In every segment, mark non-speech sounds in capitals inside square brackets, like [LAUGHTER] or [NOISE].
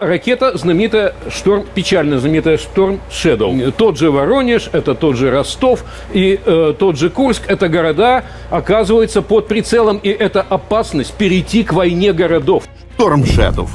Ракета знаменитая «Шторм», печально знаменитая «Шторм Шэдоу». Тот же Воронеж, это тот же Ростов и э, тот же Курск. Это города оказываются под прицелом, и это опасность перейти к войне городов. Storm Shadow,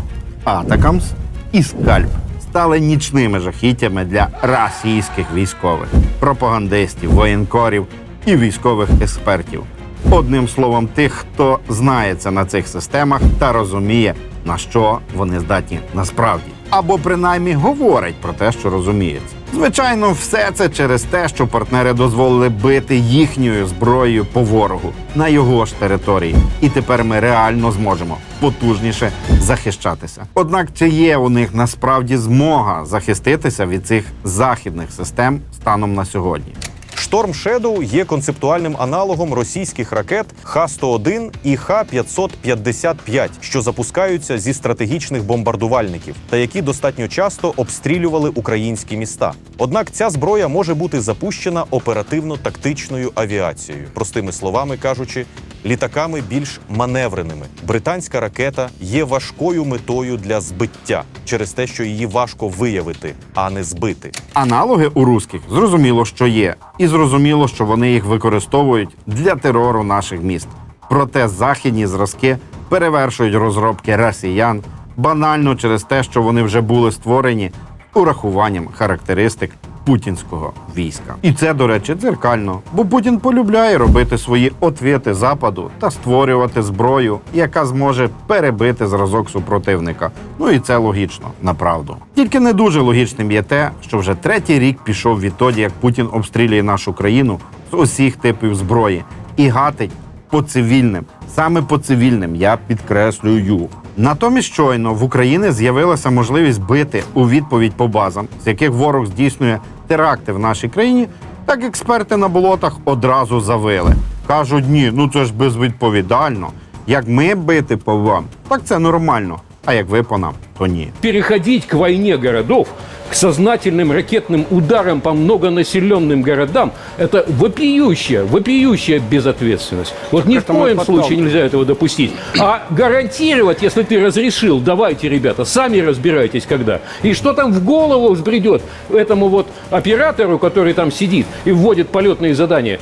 Атакамс і Скальп стали нічними жахіттями для російських військових, пропагандистів, воєнкорів і військових експертів. Одним словом, тих, хто знається на цих системах та розуміє, на що вони здатні насправді, або принаймні говорить про те, що розуміється. Звичайно, все це через те, що партнери дозволили бити їхньою зброєю по ворогу на його ж території, і тепер ми реально зможемо потужніше захищатися. Однак, чи є у них насправді змога захиститися від цих західних систем станом на сьогодні? Шторм Shadow є концептуальним аналогом російських ракет Х-101 і Х-555, що запускаються зі стратегічних бомбардувальників та які достатньо часто обстрілювали українські міста. Однак ця зброя може бути запущена оперативно-тактичною авіацією, простими словами кажучи, літаками більш маневреними. Британська ракета є важкою метою для збиття через те, що її важко виявити, а не збити. Аналоги у русських зрозуміло, що є, і зрозуміло, що вони їх використовують для терору наших міст. Проте західні зразки перевершують розробки росіян банально через те, що вони вже були створені урахуванням характеристик путінського війська. І це, до речі, дзеркально, бо Путін полюбляє робити свої ответи западу та створювати зброю, яка зможе перебити зразок супротивника. Ну і це логічно, направду. Тільки не дуже логічним є те, що вже третій рік пішов відтоді, як Путін обстрілює нашу країну з усіх типів зброї і гатить по цивільним, саме по цивільним, я підкреслюю. Натомість щойно в Україні з'явилася можливість бити у відповідь по базам, з яких ворог здійснює теракти в нашій країні. Так експерти на болотах одразу завили. Кажуть, ні, ну це ж безвідповідально. Як ми бити по вам, так це нормально. А як ви по нам, то ні. Переходить к войне городов, к сознательным ракетным ударам по многонаселенным городам, это вопиющая, вопиющая безответственность. Вот ни в этому коем случае нельзя этого допустить. А гарантировать, если ты разрешил, давайте, ребята, сами разбирайтесь когда. И что там в голову взбредет этому вот оператору, который там сидит и вводит полетные задания,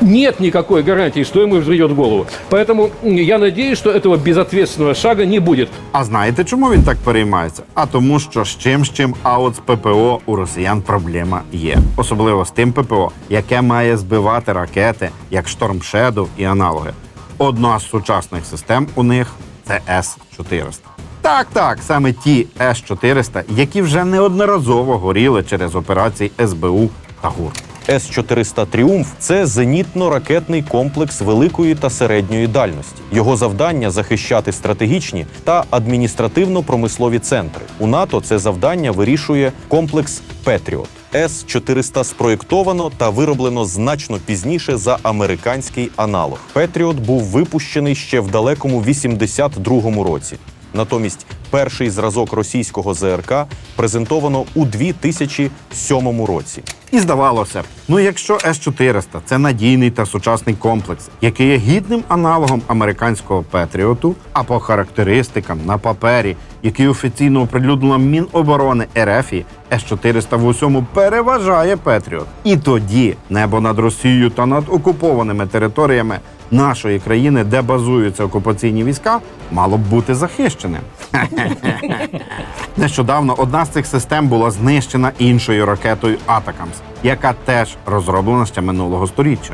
нет никакой гарантии, что ему взбредет в голову. Поэтому я надеюсь, что этого безответственного шага не будет. А знаєте, чому він так переймається? А тому, що з чим з чим, а от з ППО у росіян проблема є. Особливо з тим ППО, яке має збивати ракети, як Шторм Shadow і аналоги. Одна з сучасних систем у них це С-400. Так, так, саме ті С-400, які вже неодноразово горіли через операції СБУ та ГУР. С-400 Тріумф це зенітно-ракетний комплекс великої та середньої дальності. Його завдання захищати стратегічні та адміністративно-промислові центри. У НАТО це завдання вирішує комплекс Петріот. С-400 спроєктовано та вироблено значно пізніше за американський аналог. Петріот був випущений ще в далекому 82-му році. Натомість перший зразок російського ЗРК презентовано у 2007 році. І здавалося ну якщо С-400 – це надійний та сучасний комплекс, який є гідним аналогом американського Петріоту, а по характеристикам на папері, який офіційно оприлюднила Міноборони РФ, С-400 в усьому переважає Петріот. І тоді небо над Росією та над окупованими територіями нашої країни, де базуються окупаційні війська, мало б бути захищеним. [LAUGHS] Нещодавно одна з цих систем була знищена іншою ракетою Атакамс, яка теж розроблена ще минулого сторіччя.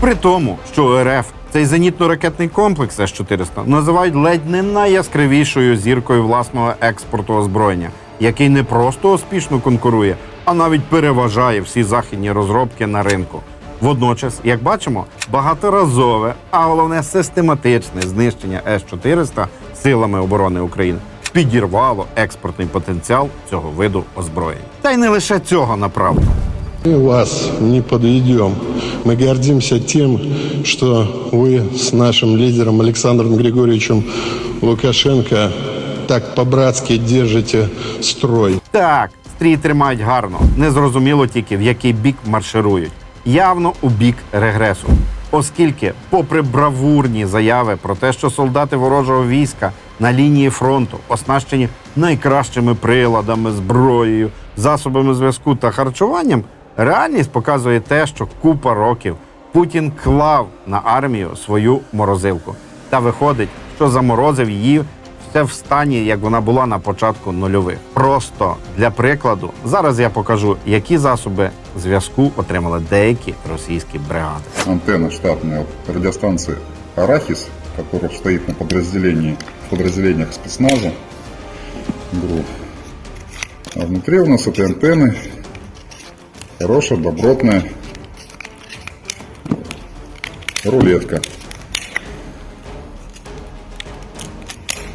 При тому, що РФ цей зенітно-ракетний комплекс С-400 називають ледь не найяскравішою зіркою власного експорту озброєння, який не просто успішно конкурує, а навіть переважає всі західні розробки на ринку. Водночас, як бачимо, багаторазове, а головне систематичне знищення С-400 силами оборони України підірвало експортний потенціал цього виду озброєнь. Та й не лише цього направду. Мы вас не подведем. Мы гордимся тем, что вы с нашим лидером Александром Григорьевичем Лукашенко так по-братски держите строй. Так, стрій тримають гарно. Незрозуміло тільки в який бік марширують. Явно у бік регресу. Оскільки, попри бравурні заяви про те, що солдати ворожого війська на лінії фронту оснащені найкращими приладами, зброєю, засобами зв'язку та харчуванням, реальність показує те, що купа років Путін клав на армію свою морозилку. Та виходить, що заморозив її все в стані, як вона була на початку нульових. Просто для прикладу, зараз я покажу, які засоби зв'язку отримали деякі російські бригади. антенна штатная от радиостанции «Арахис», которая стоит на подразделении, в подразделениях спецназа А внутри у нас этой антенны хорошая, добротная рулетка.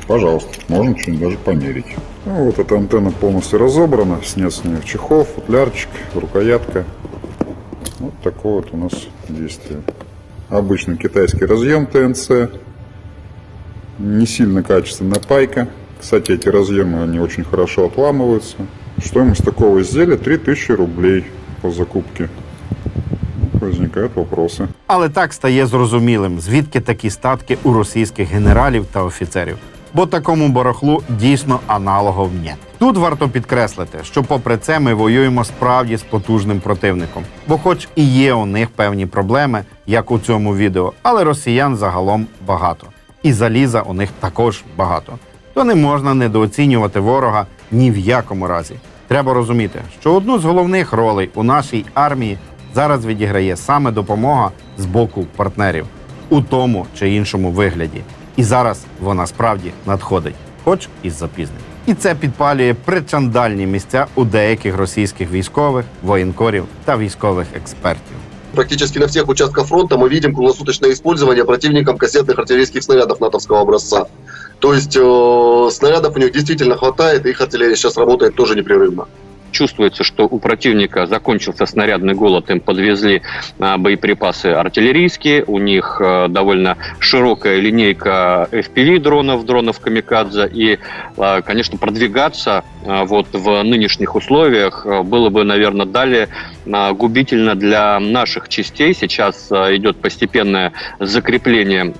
Пожалуйста, можно что-нибудь даже померить. Ну, вот эта антенна полностью разобрана, снят с нее чехол, футлярчик, рукоятка. Вот такое вот у нас действие. Обычный китайский разъем ТНЦ. Не сильно качественная пайка. Кстати, эти разъемы, они очень хорошо отламываются. Стоимость такого изделия 3000 рублей по закупке. Возникают вопросы. Але так стає зрозумілим, звідки такі статки у російських генералів та офіцерів. Бо такому барахлу дійсно аналогов нет. Тут варто підкреслити, що попри це ми воюємо справді з потужним противником, бо, хоч і є у них певні проблеми, як у цьому відео, але росіян загалом багато, і заліза у них також багато. То не можна недооцінювати ворога ні в якому разі. Треба розуміти, що одну з головних ролей у нашій армії зараз відіграє саме допомога з боку партнерів у тому чи іншому вигляді. І зараз вона справді надходить, хоч і з запізненням. І це підпалює причандальні місця у деяких російських військових, воєнкорів та військових експертів. Практически на всех участках фронта мы видим круглосуточное использование противником кассетных артиллерийских снарядов натовского образца. То есть э, снарядов у них действительно хватает, их артиллерия сейчас работает тоже непрерывно. Чувствуется, что у противника закончился снарядный голод, им подвезли а, боеприпасы артиллерийские, у них а, довольно широкая линейка FPV-дронов, дронов «Камикадзе», и, а, конечно, продвигаться а, вот в нынешних условиях а, было бы, наверное, далее губительно для наших частей. Сейчас идет постепенное закрепление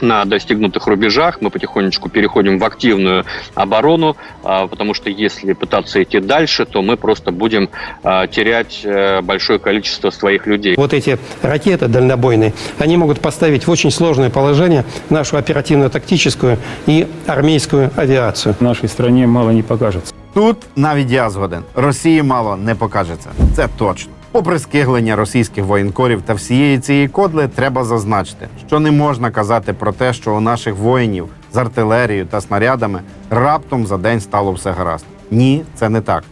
на достигнутых рубежах. Мы потихонечку переходим в активную оборону, а, потому что если пытаться идти дальше, то мы просто будем а, терять э, большое количество своих людей. Вот эти ракеты дальнобойные, они могут поставить в очень сложное положение нашу оперативно-тактическую и армейскую авиацию. В нашей стране мало не покажется. Тут навіть я згоден. Росії мало не покажеться. Це точно. Попри скиглення російських воєнкорів та всієї цієї кодли, треба зазначити, що не можна казати про те, що у наших воїнів з артилерією та снарядами раптом за день стало все гаразд. Ні, це не так.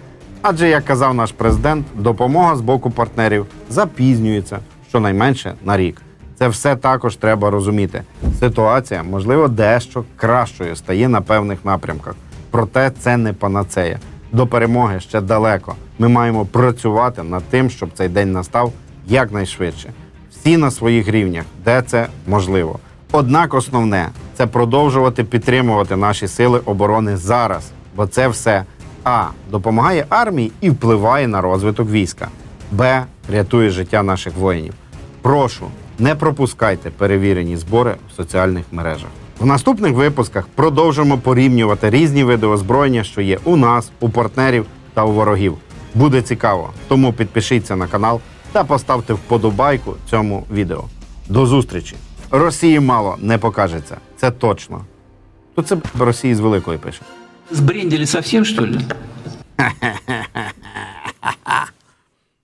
Адже, як казав наш президент, допомога з боку партнерів запізнюється щонайменше на рік. Це все також треба розуміти. Ситуація, можливо, дещо кращою стає на певних напрямках. Проте це не панацея. До перемоги ще далеко. Ми маємо працювати над тим, щоб цей день настав якнайшвидше. Всі на своїх рівнях, де це можливо. Однак основне це продовжувати підтримувати наші сили оборони зараз, бо це все а допомагає армії і впливає на розвиток війська, б рятує життя наших воїнів. Прошу, не пропускайте перевірені збори в соціальних мережах. В наступних випусках продовжимо порівнювати різні види озброєння, що є у нас, у партнерів та у ворогів. Буде цікаво, тому підпишіться на канал та поставте вподобайку цьому відео. До зустрічі! Росії мало не покажеться, це точно. Тут це Росії з великої пише. Сбрендили совсем, что ли? [LAUGHS]